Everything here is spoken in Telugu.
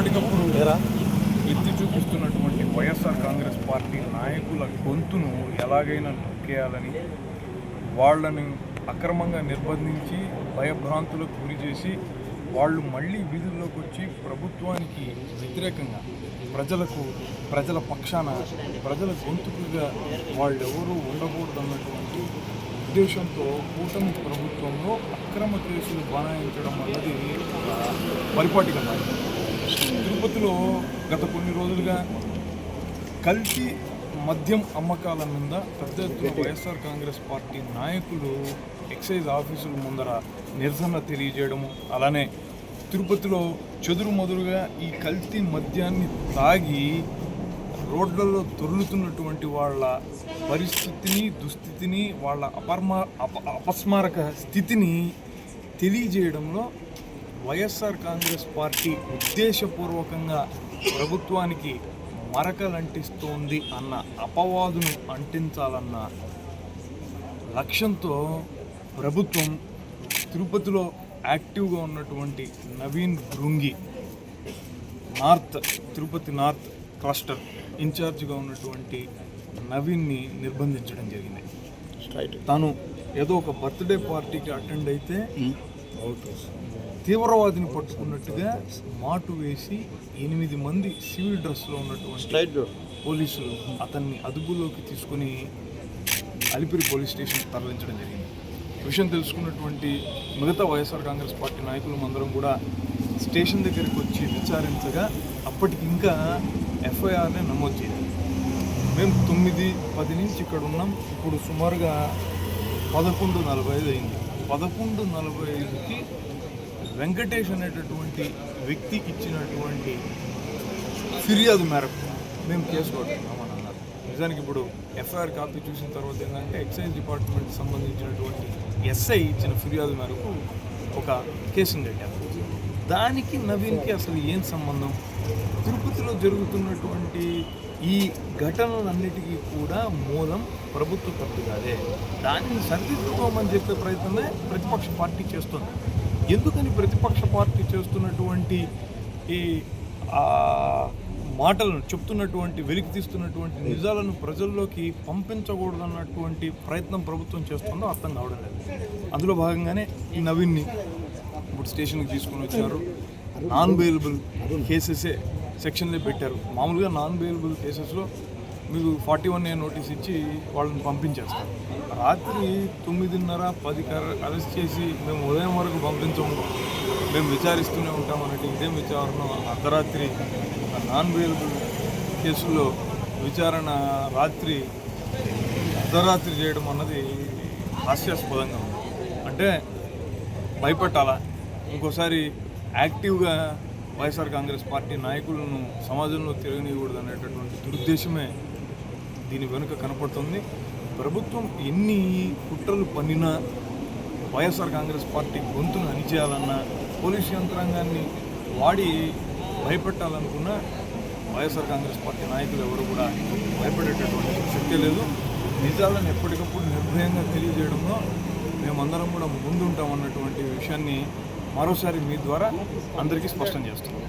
ఎప్పటికప్పుడు ఎత్తి చూపిస్తున్నటువంటి వైఎస్ఆర్ కాంగ్రెస్ పార్టీ నాయకుల గొంతును ఎలాగైనా నొక్కేయాలని వాళ్ళని అక్రమంగా నిర్బంధించి భయభ్రాంతులకు గురి చేసి వాళ్ళు మళ్ళీ వీధుల్లోకి వచ్చి ప్రభుత్వానికి వ్యతిరేకంగా ప్రజలకు ప్రజల పక్షాన ప్రజల గొంతుకుగా వాళ్ళెవరూ ఉండకూడదు అన్నటువంటి ఉద్దేశంతో కూటమి ప్రభుత్వంలో అక్రమ కేసులు బనాయించడం అన్నది పరిపాటి కదా తిరుపతిలో గత కొన్ని రోజులుగా కల్తీ మద్యం అమ్మకాల మీద పెద్ద ఎత్తున వైఎస్ఆర్ కాంగ్రెస్ పార్టీ నాయకులు ఎక్సైజ్ ఆఫీసుల ముందర నిరసన తెలియజేయడము అలానే తిరుపతిలో చెదురు మొదలుగా ఈ కల్తీ మద్యాన్ని తాగి రోడ్లలో దొర్లుతున్నటువంటి వాళ్ళ పరిస్థితిని దుస్థితిని వాళ్ళ అపర్మ అప అపస్మారక స్థితిని తెలియజేయడంలో వైఎస్ఆర్ కాంగ్రెస్ పార్టీ ఉద్దేశపూర్వకంగా ప్రభుత్వానికి మరకలంటిస్తోంది అన్న అపవాదును అంటించాలన్న లక్ష్యంతో ప్రభుత్వం తిరుపతిలో యాక్టివ్గా ఉన్నటువంటి Naveen Bhrungi north Tirupati north cluster ఇన్ఛార్జిగా ఉన్నటువంటి నవీన్ని నిర్బంధించడం జరిగింది. తను ఏదో ఒక బర్త్డే పార్టీకి అటెండ్ అయితే తీవ్రవాదిని పట్టుకున్నట్టుగా మాటు వేసి ఎనిమిది మంది సివిల్ డ్రెస్లో ఉన్నటువంటి పోలీసులు అతన్ని అదుపులోకి తీసుకుని అలిపిరి పోలీస్ స్టేషన్ తరలించడం జరిగింది. విషయం తెలుసుకున్నటువంటి మిగతా వైఎస్ఆర్ కాంగ్రెస్ పార్టీ నాయకులు అందరం కూడా స్టేషన్ దగ్గరికి వచ్చి విచారించగా అప్పటికి ఇంకా ఎఫ్ఐఆర్ని నమోదు చేయాలి. మేము తొమ్మిది పది నుంచి ఇక్కడ ఉన్నాం. ఇప్పుడు సుమారుగా పదకొండు నలభై ఐదు అయింది. పదకొండు నలభై ఐదుకి వెంకటేష్ అనేటటువంటి వ్యక్తికి ఇచ్చినటువంటి ఫిర్యాదు మేరకు మేము కేసు కొట్టుకున్నామని అన్నారు. నిజానికి ఇప్పుడు ఎఫ్ఐఆర్ కాపీ చూసిన తర్వాత ఏంటంటే ఎక్సైజ్ డిపార్ట్మెంట్ సంబంధించినటువంటి ఎస్ఐ ఇచ్చిన ఫిర్యాదు మేరకు ఒక కేసును కట్టారు దానికి నవీన్కి అసలు ఏం సంబంధం? తిరుపతిలో జరుగుతున్నటువంటి ఈ ఘటనలన్నిటికీ కూడా మూలం ప్రభుత్వ తప్పు దానిని సరిదిద్దుకోమని చెప్పే ప్రయత్నమే ప్రతిపక్ష పార్టీ చేస్తుంది. ఎందుకని ప్రతిపక్ష పార్టీ చేస్తున్నటువంటి ఈ మాటలను చెప్తున్నటువంటి వెలికి తీస్తున్నటువంటి నిజాలను ప్రజల్లోకి పంపించకూడదన్నటువంటి ప్రయత్నం ప్రభుత్వం చేస్తుందో అర్థం కావడం లేదు. అందులో భాగంగానే ఈ నవీన్ని ఇప్పుడు స్టేషన్కి తీసుకొని వచ్చారు. నాన్ బెయిలబుల్ కేసెసే సెక్షన్లే పెట్టారు. మామూలుగా నాన్ బెయిలబుల్ కేసెస్లో మీకు ఫార్టీ వన్ ఏ నోటీస్ ఇచ్చి వాళ్ళని పంపించేస్తారు. రాత్రి తొమ్మిదిన్నర పది అరెస్ట్ చేసి మేము ఉదయం వరకు పంపించము మేము విచారిస్తూనే ఉంటాం అన్నట్టు ఇదేం విచారణ? అర్ధరాత్రి నాన్ బెయిలబుల్ కేసులో విచారణ రాత్రి అర్ధరాత్రి చేయడం అన్నది హాస్యాస్పదంగా ఉంది. అంటే భయపెట్టాలా? ఇంకోసారి యాక్టివ్గా వైఎస్ఆర్ కాంగ్రెస్ పార్టీ నాయకులను సమాజంలో తిరగనీయకూడదు అనేటటువంటి దురుద్దేశమే దీని వెనుక కనపడుతుంది. ప్రభుత్వం ఎన్ని కుట్రలు పన్నినా వైఎస్ఆర్ కాంగ్రెస్ పార్టీ గొంతును అణిచేయాలన్నా పోలీసు యంత్రాంగాన్ని వాడి భయపెట్టాలనుకున్నా వైఎస్ఆర్ కాంగ్రెస్ పార్టీ నాయకులు ఎవరు కూడా భయపడేటటువంటి శక్తి లేదు. నిజాలను ఎప్పటికప్పుడు నిర్భయంగా తెలియజేయడంలో మేమందరం కూడా ముందుంటామన్నటువంటి విషయాన్ని మరోసారి మీ ద్వారా అందరికీ స్పష్టం చేస్తున్నాం.